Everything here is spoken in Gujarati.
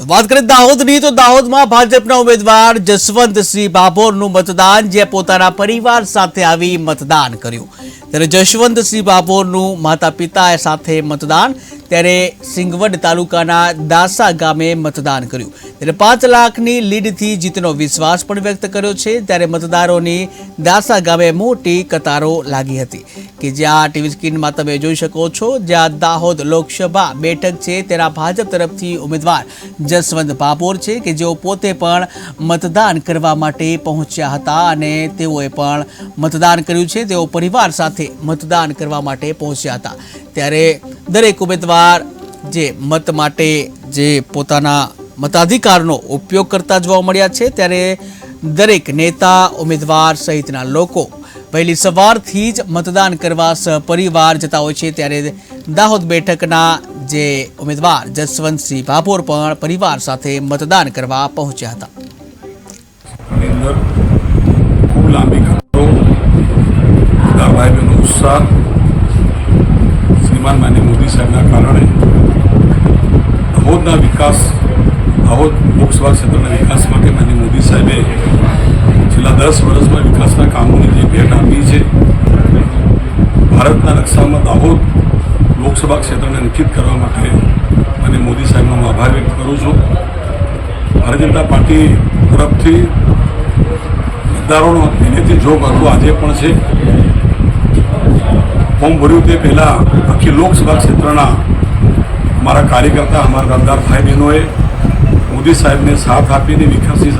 તો વાત કરીએ દાહોદની, તો દાહોદમાં ભાજપના ઉમેદવાર જસવંતસિંહ બાભોરનું મતદાન, જે પોતાના પરિવાર સાથે આવી મતદાન કર્યું. ત્યારે જસવંતસિંહ બાભોરનું માતા પિતા સાથે મતદાન ત્યારે સિંગવડ તાલુકાના દાસા ગામે મતદાન કર્યું. ત્યારે પાંચ લાખની લીડથી જીતનો વિશ્વાસ પણ વ્યક્ત કર્યો છે. ત્યારે મતદારોની દાસા ગામે મોટી કતારો લાગી હતી. કે જ્યાં ટીવી સ્ક્રીનમાં તમે જોઈ શકો છો, જ્યાં દાહોદ લોકસભા બેઠક છે, તેના ભાજપ તરફથી ઉમેદવાર જસવંત પાપોર છે કે જેઓ પોતે પણ મતદાન કરવા માટે પહોંચ્યા હતા અને તેઓએ પણ મતદાન કર્યું છે. તેઓ પરિવાર સાથે મતદાન કરવા માટે પહોંચ્યા હતા. ત્યારે દરેક ઉમેદવાર જે મત માટે જે પોતાના મતાધિકારનો ઉપયોગ કરતા જોવા મળ્યા છે, ત્યારે દરેક નેતા, ઉમેદવાર સહિતના લોકો વહેલી સવારથી જ મતદાન કરવા સપરિવાર જતા હોય છે. ત્યારે દાહોદ બેઠકના જે ઉમેદવાર જસવંતસિંહ ભાભોર પણ પરિવાર સાથે મતદાન કરવા પહોંચ્યા હતા. ખૂબ લાંબી ઉત્સાહ શ્રીમાન માન્ય મોદી સાહેબના કારણે દાહોદના વિકાસ દાહોદ લોકસભા ક્ષેત્રના વિકાસ માટે માન્ય મોદી સાહેબે છેલ્લા દસ વર્ષમાં વિકાસના કામોની જે ભેટ આપી છે, ભારતના નકશામાં દાહોદ લોકસભા ક્ષેત્રને નિશ્ચિત કરવા માટે માન્ય મોદી સાહેબનો હું આભાર વ્યક્ત કરું છું. ભારતીય જનતા પાર્ટી તરફથી મતદારોનો પહેલેથી જોગ હતો આજે પણ છે ફોર્મ ભર્યું તે પહેલાં આખી લોકસભા ક્ષેત્રના અમારા કાર્યકર્તા, અમારા મતદાર ભાઈ બહેનોએ મોદી સાહેબને સાથ આપીને વિકાસની